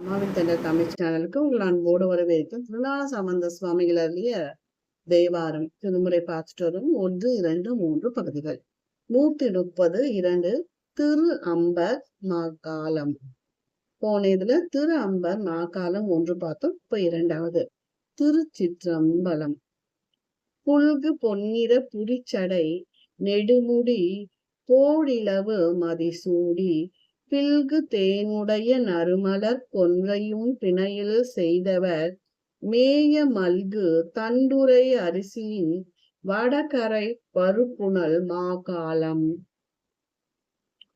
அம்மாவின் தென்றல் தமிழ் சேனலுக்கு உங்கள் அன்போடு வரவேற்கும் திருநாள சம்பந்த சுவாமிகள் அருளிய தேவாரம் திருமுறை பார்த்துட்டு வரும். ஒன்று இரண்டு மூன்று பகுதிகள். நூத்தி முப்பது இரண்டு திரு அம்பர் மாக்காலம் போன இதுல திரு அம்பர் மாக்காலம் ஒன்று பார்த்தோம். இப்ப இரண்டாவது திருச்சிற்றம்பலம் புல்கு பொன்னிற புரிச்சடை நெடுமுடி போழிளவு மதிசூடி பில்கு தேனுடைய நறுமலர் கொன்றையும் பிணையில் செய்தவர். மேய மல்கு தண்டுரை அரிசியின் வடகரை பருப்புணல் மாகாலம்.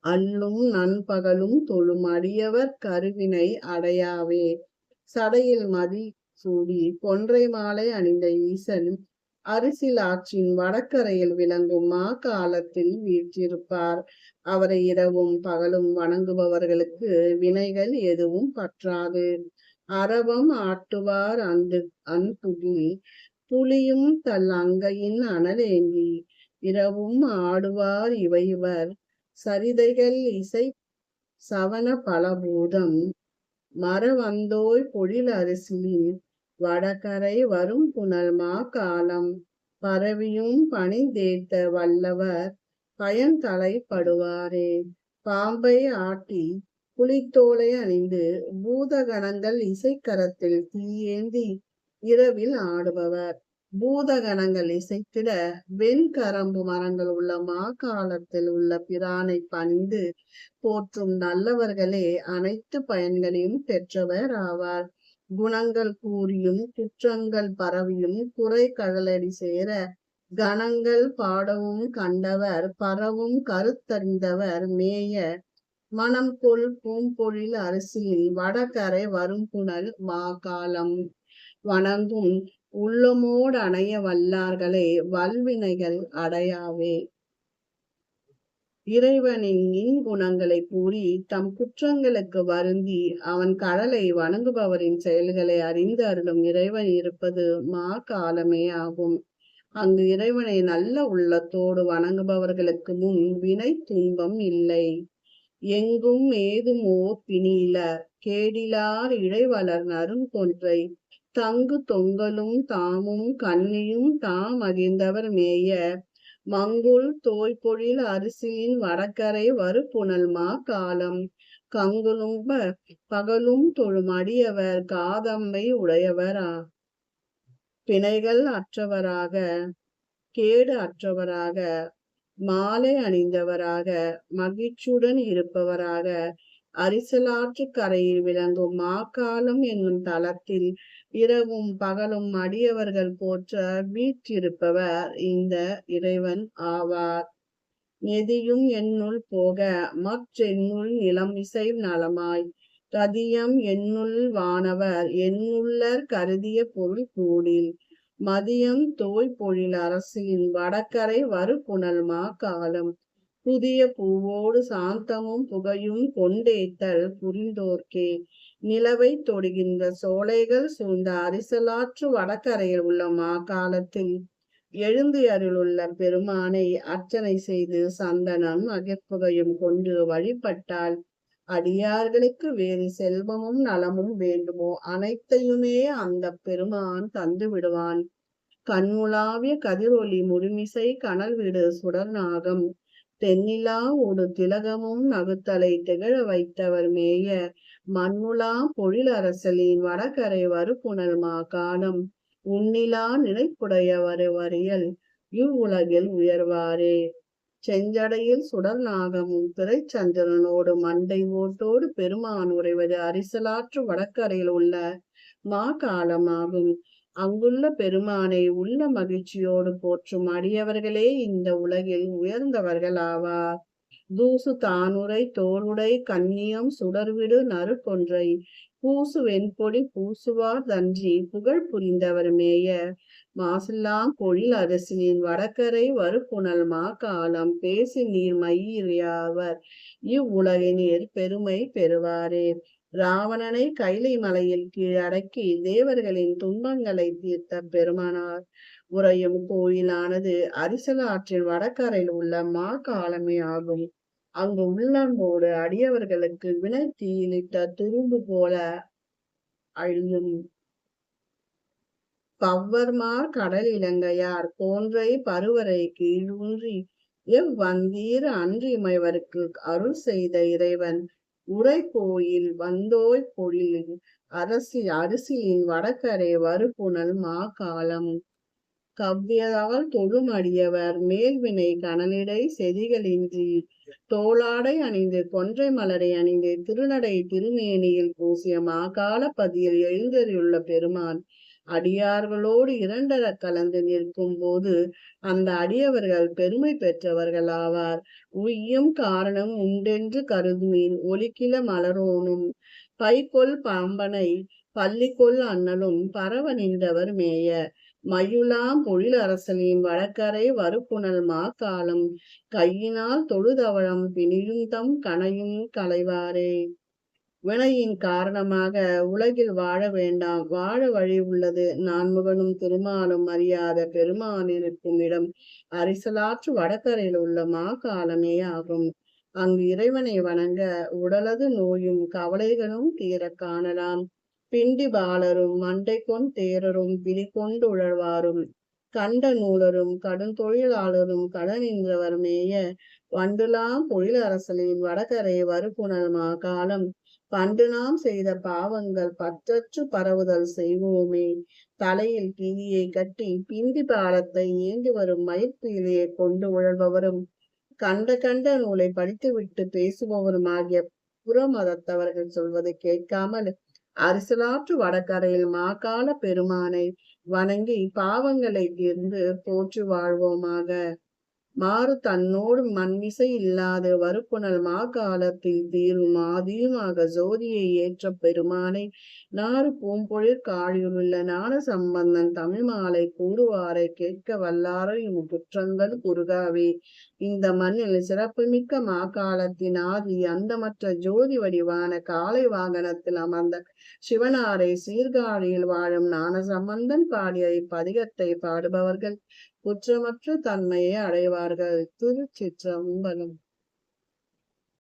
அல்லும் நண்பகலும் தொழும் அடியவர் கருவினை அடையாவே. சடையில் மதி சூடி கொன்றை மாலை அணிந்த ஈசன் அரிசில் ஆற்றின் வடக்கரையில் விளங்கும் மா காலத்தில் வீற்றிருப்பார். அவரை இரவும் பகலும் வணங்குபவர்களுக்கு வினைகள் எதுவும் பற்றாது. அரவம் ஆட்டுவார் அந்த அன்புகி புலியும் தல் அங்கையின் அனலேந்தி. இரவும் ஆடுவார் இவைவர் சரிதைகள் இசை சவன பலபூதம். மரவந்தோய் பொழில் அரிசியின் வடகரை வரும் புனல் மா காலம்? பரவியும் தேர்த்த வல்லவர் பயன் தலைப்படுவாரே பாம்பை ஆட்டி புலித்தோலை அணிந்து பூதகணங்கள் இசைக்கரத்தில் தீயேந்தி இரவில் ஆடுபவர். பூதகணங்கள் இசைத்திட வெண்கரம்பு மரங்கள் உள்ள மாகாலத்தில் உள்ள பிரானை பணிந்து போற்றும் நல்லவர்களே அனைத்து பயன்களையும் பெற்றவர் ஆவார். குணங்கள் கூறியும் குற்றங்கள் பரவியும் குறை கடலடி சேர கணங்கள் பாடவும் கண்டவர் பரவும் கருத்தறிந்தவர் மேய. மனம் கொள் பூம்பொழில் அரசியல் வடகரை வரும் புனல் மாகாலம் வணங்கும் உள்ளமோடு அணைய வல்லார்களே வல்வினைகள் அடையாவே. இறைவனின் குணங்களை கூறி தம் குற்றங்களுக்கு வருந்தி அவன் கடலை வணங்குபவரின் செயல்களை அறிந்து அருளும் இறைவன் இருப்பது மா காலமே ஆகும். அங்கு இறைவனை நல்ல உள்ளத்தோடு வணங்குபவர்களுக்கு முன் வினை துன்பம் இல்லை. எங்கும் ஏதுமோ பிணியில கேடிலார் இழைவளர் நறுங்கொன்றை தங்கு தொங்கலும் தாமும் கண்ணியும் தாம் அகிர்ந்தவர் மேய. மங்குள் தோய்பொழில் அரிசியின் வடக்கரை வறுப்புணல்மா காலம். கங்குலும் பகலும் தொழும் அடியவர் காதம்மை உடையவர்? பிணைகள் அற்றவராக கேடு அற்றவராக மாலை அணிந்தவராக மகிழ்ச்சியுடன் இருப்பவராக அரிசலாற்று கரையில் விளங்கும் மாக்காலம் என்னும் தளத்தில் இரவும் பகலும் அடியவர்கள் போற்ற வீற்றிருப்பவர் இந்த இறைவன் ஆவார். நெதியும் என்னுள் போக மற்றென்னுள் நிலம் இசை நலமாய். ரதியம் என்னுள் வானவர் என்னுள்ளர் கருதிய பொருள் கூடில். மதியம் தோய் பொழில் அரசின் வடக்கரை வறு புனல் மா காலம் புதிய பூவோடு சாந்தமும் புகையும் கொண்டேத்தல் புரிந்தோர்க்கே. நிலவை தொடுகின்ற சோலைகள் சூழ்ந்த அரிசலாற்று வடக்கரையில் உள்ள மாகாலத்தில் எழுந்து அருளுள்ள பெருமானை அர்ச்சனை செய்து சந்தனம் அகற்புகையும் கொண்டு வழிபட்டால் அடியார்களுக்கு வேறு செல்வமும் நலமும் வேண்டுமோ? அனைத்தையுமே அந்த பெருமான் தந்து விடுவான். கண்முலாவிய கதிரொலி முழுமிசை கனல் வீடு சுடர் நாகம் தென்னிலா ஒரு திலகமும் நகுத்தலை திகழ வைத்தவர் மேயர். மண்ணுலா பொழில் அரசலின் வடகரை வறுப்புணர் மா காலம் உன்னிலா நினைப்புடையவர் வரியல் இவ்வுலகில் உயர்வாரே. செஞ்சடையில் சுடர் நாகமும் பிறைச்சந்திரனோடு மண்டை ஓட்டோடு பெருமான் உறைவது அரிசலாற்று வடக்கரையில் உள்ள மா காலமாகும் அங்குள்ள பெருமானை உள்ள மகிழ்ச்சியோடு போற்றும் அடியவர்களே இந்த உலகில் உயர்ந்தவர்கள் ஆவார். தூசு தானுரை தோளுடை கண்ணியம் சுடர்விடு நறுக்கொன்றை. பூசு வெண்பொடி பூசுவார் தன்றி புகழ் புரிந்தவர் மேய மாசெல்லாம் பொழில் அரசினின் வடக்கரை வறுப்புணல் மாக்காலம் பேசி நீர் மயிரியாவர் இவ்வுலகினர் பெருமை பெறுவாரே. ராவணனை கைலை மலையில் கீழடக்கி தேவர்களின் துன்பங்களை தீர்த்த பெருமானார். உறையும் கோயிலானது அரிசலாற்றின் வடக்கரையில் உள்ள மா காலமே ஆகும். அங்கு உள்ளன்போடு அடியவர்களுக்கு வினை தீயிலிட்ட துரும்பு போல அழியும். பவ்வர்மார் கடல் இலங்கையார் போன்றை பருவரை கீழூன்றி எவ்வந்தீர் அன்றியமைவருக்கு அருள் செய்த இறைவன் உரை கோயில் வந்தோய் பொழில். அரசி அரிசியின் வடக்கரை வறுப்புணல் மாகாலம். கவ்வியதால் தொழுமடியவர் மேல்வினை கணனிடை செதிகளின்றி. தோளாடை அணிந்து கொன்றை மலரை அணிந்து திருநடை திருமேனியில் பூசிய மாகால பதியில் எழுந்தறியுள்ள பெருமான். அடியார்களோடு இரண்டர கலந்து நிற்கும் போது அந்த அடியவர்கள் பெருமை பெற்றவர்கள் ஆவார் உய்யும் காரணம் உண்டென்று கருதுமீன் ஒலிக்கில மலரோனும் பைக்கொள் பாம்பனை பள்ளிக்கொள் அண்ணலும் பரவ நின்றவர் மேய மயுலாம் பொழிலரசனின் வடக்கரை வருப்புணல் மாக்காலம் கையினால் தொழுதவழம் பிணியும் தம் கனையும் களைவாரே. வினையின் காரணமாக உலகில் வாழ வேண்டாம். வாழ வழி உள்ளது. நான்முகனும் திருமாலும் அறியாத பெருமான் இருக்கும் இடம் அரிசலாற்று வடக்கரையில் உள்ள மா காலமே ஆகும். அங்கு இறைவனை வணங்க உடலது நோயும் கவலைகளும் தீர காணலாம். பிண்டி பாலரும் மண்டை கொண் தேரரும் பிடி கொண்டு உழழ்வாரும் கண்ட நூலரும் கடுந்தொழிலாளரும் கடனின்றவர் மேய வண்டுலாம் பொழில் அரசலின் வடகரை வருப்புணல் மா காலம் பண்டு நாம் செய்த பாவங்கள் பற்றற்று பரவுதல் செய்வோமே. தலையில் கிளியை கட்டி பிந்தி பாலத்தை ஏந்தி வரும் மயிர்பீலியை கொண்டு உழல்பவரும் கண்ட கண்ட நூலை படித்துவிட்டு பேசுபவரும் ஆகிய புறமதத்தவர்கள் சொல்வதை கேட்காமல் அரசலாற்று வடகரையில் மாகால பெருமானை வணங்கி பாவங்களை தீர்ந்து போற்றி வாழ்வோமாக. மாறு தன்னோடு மண்மிசை இல்லாத வறுப்புணர் மா காலத்தில் தீரும் ஆதியுமாக ஜோதியை ஏற்ற பெருமானை நாறு பூம்பொழிற் காழியுள்ள ஞான சம்பந்தன் தமிழ் மாலை கூடுவாரை கேட்க வல்லாரை குற்றங்கள் குறுகாவே. இந்த மண்ணில் சிறப்புமிக்க மாகாலத்தின் ஆதி அந்தமற்ற ஜோதி வடிவான காலை வாகனத்தில் அமர்ந்த சிவனாரை சீர்காழியில் வாழும் ஞானசம்பந்தன் பாடிய இப்பதிகத்தை பாடுபவர்கள் குற்றமற்ற தன்மையை அடைவார்கள். திருச்சிற்றம்பலம்.